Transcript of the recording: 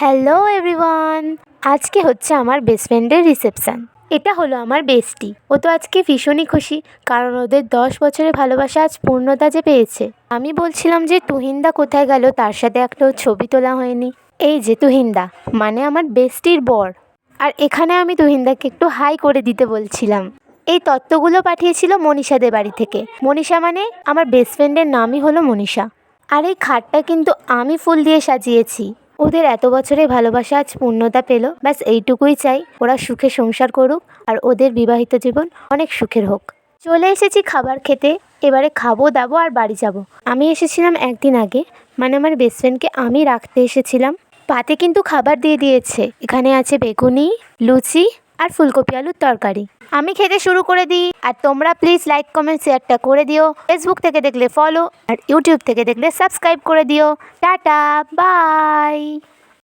Hello everyone. আজকে হচ্ছে আমার বেস্ট ফ্রেন্ডের রিসেপশান এটা হলো আমার বেস্টি ও তো আজকে ভীষণই খুশি, কারণ ওদের দশ বছরের ভালোবাসা আজ পূর্ণতা যে পেয়েছে। আমি বলছিলাম যে তুহিনদা কোথায় গেল, তার সাথে একটাও ছবি তোলা হয়নি। এই যে তুহিনদা মানে আমার বেস্টির বর। আর এখানে আমি তুহিন্দাকে একটু হাই করে দিতে বলছিলাম। এই তত্ত্বগুলো পাঠিয়েছিল মনীষাদের বাড়ি থেকে। মনীষা মানে আমার বেস্ট ফ্রেন্ডের নামই হলো মনীষা। আর এই খাটটা কিন্তু আমি ফুল দিয়ে সাজিয়েছি। ওদের এত বছরে ভালোবাসা আজ পূর্ণতা পেল। ব্যাস, এইটুকুই চাই। ওরা সুখে সংসার করুক আর ওদের বিবাহিত জীবন অনেক সুখের হোক। চলে এসেছি খাবার খেতে। এবারে খাব, দাবো আর বাড়ি যাব। আমি এসেছিলাম একদিন আগে। মানে আমার বেস্ট ফ্রেন্ডকে আমি রাখতে এসেছিলাম। পাতে কিন্তু খাবার দিয়ে দিয়েছে। এখানে আছে বেগুনি, লুচি আর ফুলকপি আলুর তরকারি। আমি খেতে শুরু করে দিই। আর তোমরা প্লিজ লাইক কমেন্ট শেয়ারটা করে দিও। ফেসবুক থেকে দেখলে ফলো আর ইউটিউব থেকে দেখলে সাবস্ক্রাইব করে দিও। Tata bye